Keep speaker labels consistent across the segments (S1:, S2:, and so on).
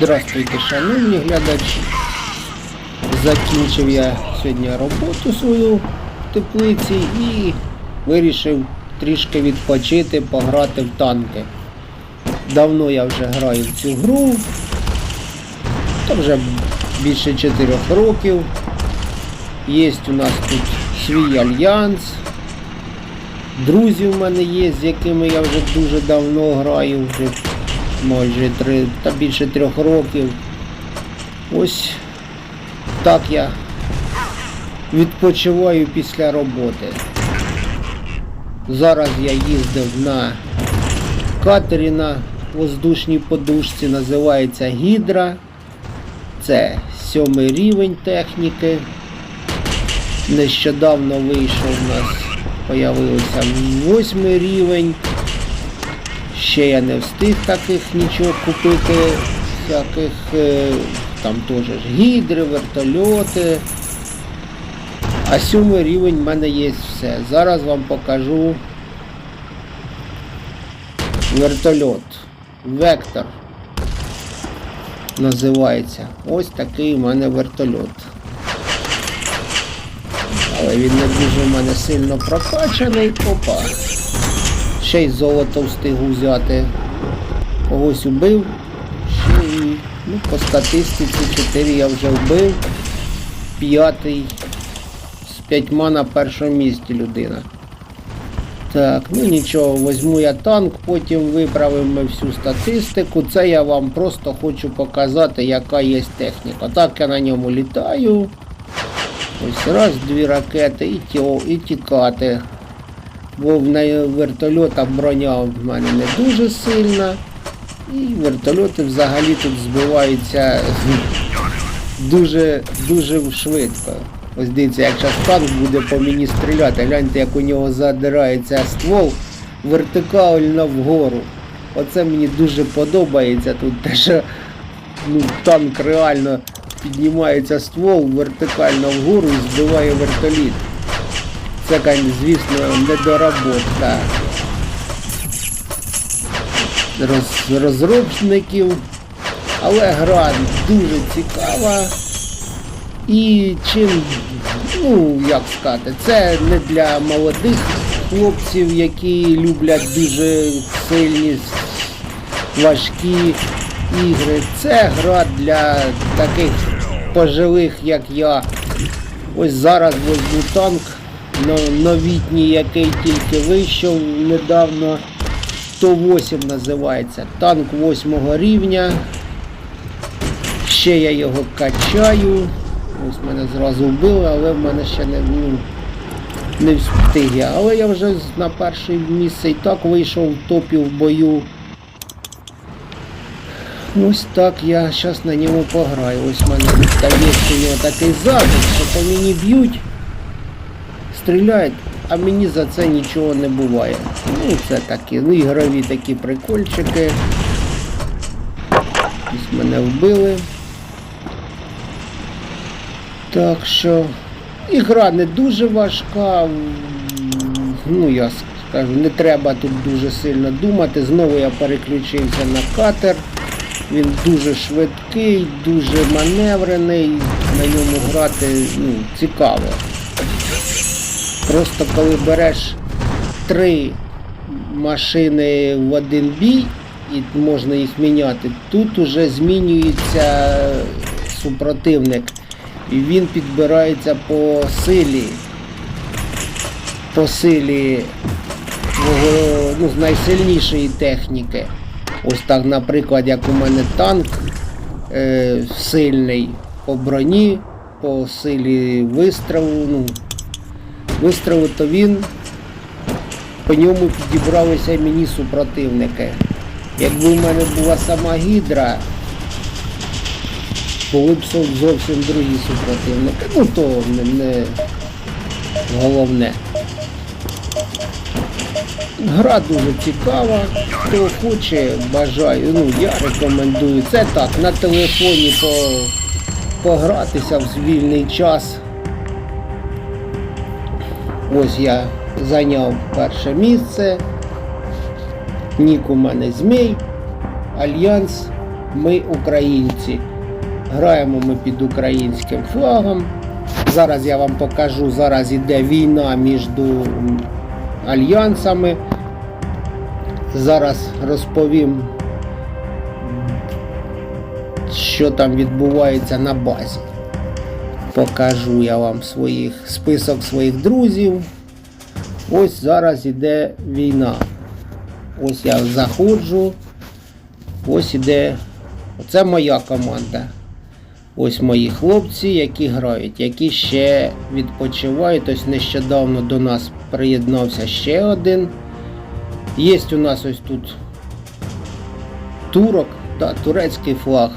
S1: Здравствуйте, шановні глядачі. Закінчив я сьогодні роботу свою в теплиці і вирішив трішки відпочити, пограти в танки. Давно я вже граю в цю гру. Та вже більше 4 років. Є у нас тут свій альянс. Друзі в мене є, з якими я вже дуже давно граю, вже майже три та більше трьох років. Ось так я відпочиваю після роботи. Зараз я їздив на катері на воздушній подушці, називається Гідра. Це сьомий рівень техніки. Нещодавно вийшов у нас, появився восьмий рівень. Ще я не встиг таких нічого купити, всяких е, там теж гідри, вертольоти. А сьомий рівень в мене є все. Зараз вам покажу вертольот. Вектор називається. Ось такий у мене вертольот. Але він не дуже в мене сильно прокачаний. Опа. Ще й золото встиг взяти. Когось убив. Ще і, ну, по статистиці 4 я вже вбив. П'ятий з п'ятьма на першому місці людина. Так, ну нічого, візьму я танк, потім виправимо всю статистику. Це я вам просто хочу показати, яка є техніка. Так я на ньому літаю. Ось раз, дві ракети і, тьо, і тікати. Бо в неї вертольота броня в мене не дуже сильна. І вертольоти взагалі тут збиваються дуже дуже швидко. Ось дивіться, як зараз танк буде по мені стріляти, гляньте, як у нього задирається ствол вертикально вгору. Оце мені дуже подобається тут, те, що ну, танк реально піднімається ствол вертикально вгору і збиває вертоліт. Це, кон- звісно, недоработка роз, розробників, але гра дуже цікава. І чим, ну як сказати, це не для молодих хлопців, які люблять дуже сильні, важкі ігри. Це гра для таких пожилих, як я. Ось зараз возьму танк новітній, який тільки вийшов недавно. 108 називається. Танк 8 рівня. Ще я його качаю. Ось мене зразу вбили, але в мене ще не, ну, не встиг. Але я вже на перше місце і так вийшов в топі в бою. Ось так я зараз на ньому пограю. Ось в мене є у нього такий запит, що по мені б'ють, стріляють, а мені за це нічого не буває. Ну це такі, ну ігрові такі прикольчики. Ось мене вбили. Так що ігра не дуже важка. Ну, я скажу, не треба тут дуже сильно думати. Знову я переключився на катер. Він дуже швидкий, дуже маневрений. На ньому грати ну, цікаво. Просто коли береш три машини в один бій і можна їх міняти, тут уже змінюється супротивник. І він підбирається по силі. По силі ну, з найсильнішої техніки. Ось так, наприклад, як у мене танк е, сильний по броні, по силі вистрілу, ну, вистрілу, то він по ньому підібралися мені супротивники. Якби в мене була сама гідра, були б зовсім другі супротивники. Ну то не головне. Гра дуже цікава. Хто хоче, бажаю. Ну, я рекомендую. Це так, на телефоні по, погратися в вільний час. Ось я зайняв перше місце. Нік у мене змій, Альянс ми українці. Граємо ми під українським флагом. Зараз я вам покажу, зараз іде війна між альянсами. Зараз розповім, що там відбувається на базі. Покажу я вам своїх список своїх друзів. Ось зараз іде війна. Ось я заходжу. Ось іде. Оце моя команда. Ось мої хлопці, які грають, які ще відпочивають. Ось нещодавно до нас приєднався ще один. Є у нас ось тут турок, та, турецький флаг.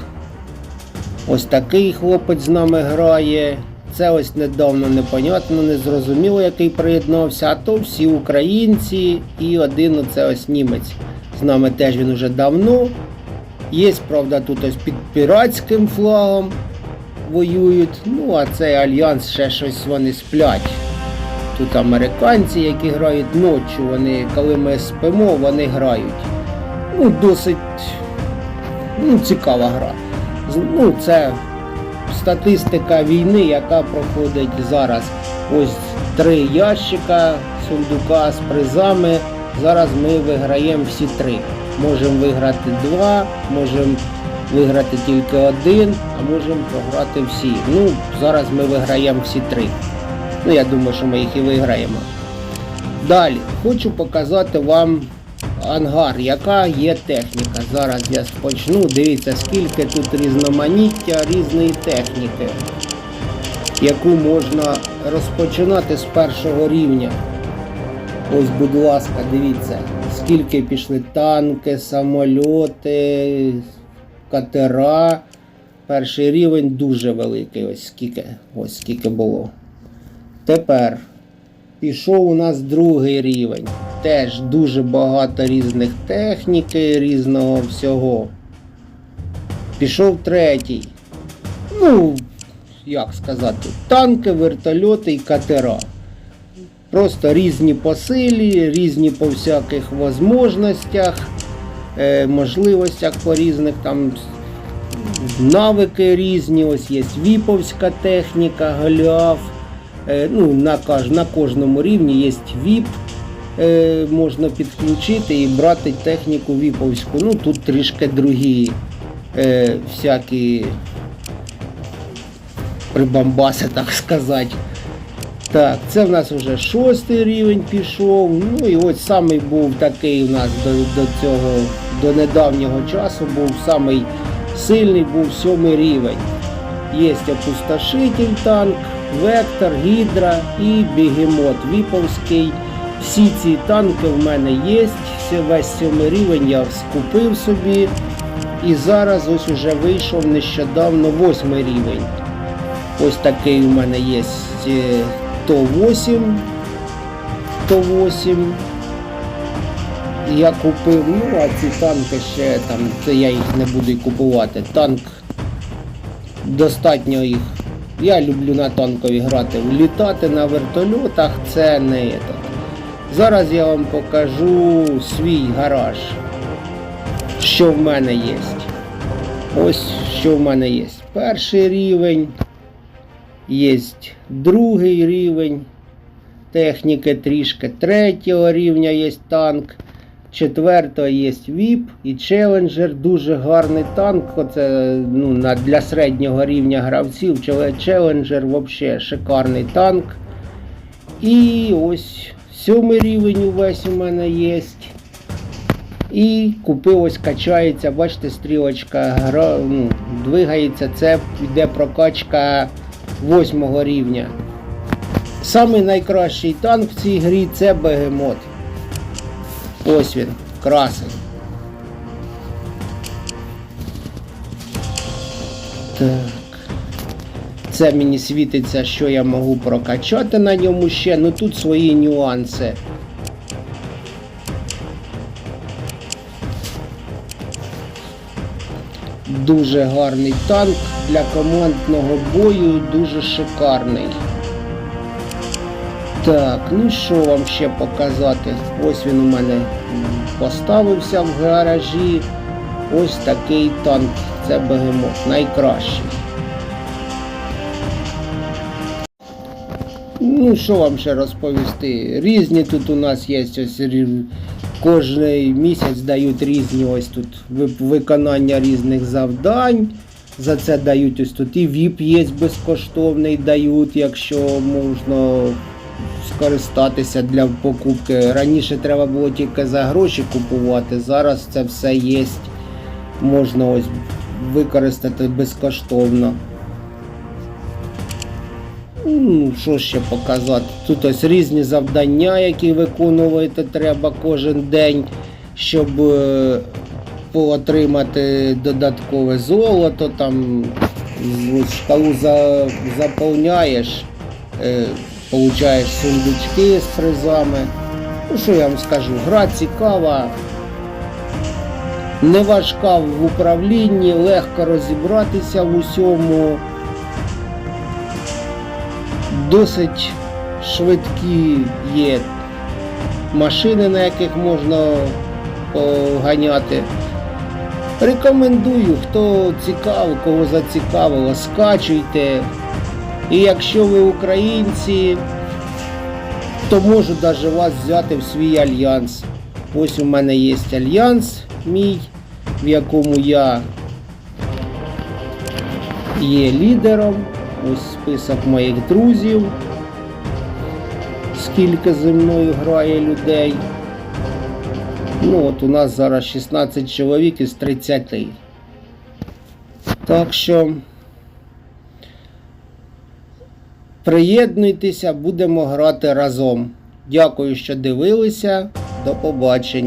S1: Ось такий хлопець з нами грає. Це ось недавно непонятно, незрозуміло, який приєднався, а то всі українці і один оце ось німець. З нами теж він уже давно. Є, правда, тут ось під піратським флагом воюють. Ну, а цей альянс ще щось вони сплять. Тут американці, які грають ночі, вони, коли ми спимо, вони грають. Ну, досить ну, цікава гра. Ну, це статистика війни, яка проходить зараз. Ось три ящика сундука з призами. Зараз ми виграємо всі три. Можемо виграти два, можемо виграти тільки один, а можемо програти всі. Ну, зараз ми виграємо всі три. Ну, я думаю, що ми їх і виграємо. Далі хочу показати вам ангар, яка є техніка. Зараз я почну. Дивіться, скільки тут різноманіття різної техніки, яку можна розпочинати з першого рівня. Ось, будь ласка, дивіться, скільки пішли танки, самольоти, катера. Перший рівень дуже великий. Ось скільки, ось скільки було. Тепер пішов у нас другий рівень. Теж дуже багато різних техніки, різного всього. Пішов третій. Ну, як сказати, танки, вертольоти і катера. Просто різні по силі, різні по всяких возможностях, е, можливостях по різних там навики різні. Ось є віповська техніка, голіаф. Е, ну, на, на кожному рівні є віп. Е, можна підключити і брати техніку віповську. Ну тут трішки другі е, всякі прибамбаси, так сказати. Так, це в нас вже шостий рівень пішов. Ну і ось самий був такий у нас до, до цього, до недавнього часу був самий сильний був сьомий рівень. Є опустошитель танк, вектор, гідра і бігемот віповський. Всі ці танки в мене є. Весь сьомий рівень я скупив собі. І зараз ось уже вийшов нещодавно восьмий рівень. Ось такий у мене є е, ТО-8. ТО-8. Я купив, ну а ці танки ще там, це я їх не буду купувати. Танк достатньо їх. Я люблю на танкові грати. Літати на вертольотах це не это. Зараз я вам покажу свій гараж. Що в мене є. Ось що в мене є. Перший рівень. Є другий рівень техніки трішки. Третього рівня є танк. Четвертого є ВІП і Челенджер. Дуже гарний танк. Оце ну, для середнього рівня гравців. Челенджер взагалі шикарний танк. І ось сьомий рівень увесь у мене є. І купив ось качається, бачите, стрілочка гра, ну, двигається, це йде прокачка восьмого рівня. Самий найкращий танк в цій грі це бегемот. Ось він, красень. Так. Це мені світиться, що я можу прокачати на ньому ще, ну тут свої нюанси. Дуже гарний танк для командного бою, дуже шикарний. Так, ну що вам ще показати? Ось він у мене поставився в гаражі. ось такий танк. Це бегемот, найкращий. Ну, що вам ще розповісти? Різні тут у нас є ось кожний місяць дають різні ось тут виконання різних завдань. За це дають ось тут і VIP є безкоштовний дають, якщо можна скористатися для покупки. Раніше треба було тільки за гроші купувати, зараз це все є. Можна ось використати безкоштовно. Ну, що ще показати? Тут ось різні завдання, які виконувати треба кожен день, щоб е, отримати додаткове золото. Там шкалу за, заповняєш, е, получаєш сундучки з призами. Ну, що я вам скажу, гра цікава, не важка в управлінні, легко розібратися в усьому досить швидкі є машини, на яких можна поганяти. Рекомендую, хто цікавий, кого зацікавило, скачуйте. І якщо ви українці, то можу навіть вас взяти в свій альянс. Ось у мене є альянс мій, в якому я є лідером. Ось список моїх друзів. Скільки зі мною грає людей. Ну от у нас зараз 16 чоловік із 30. Так що приєднуйтеся, будемо грати разом. Дякую, що дивилися. До побачення.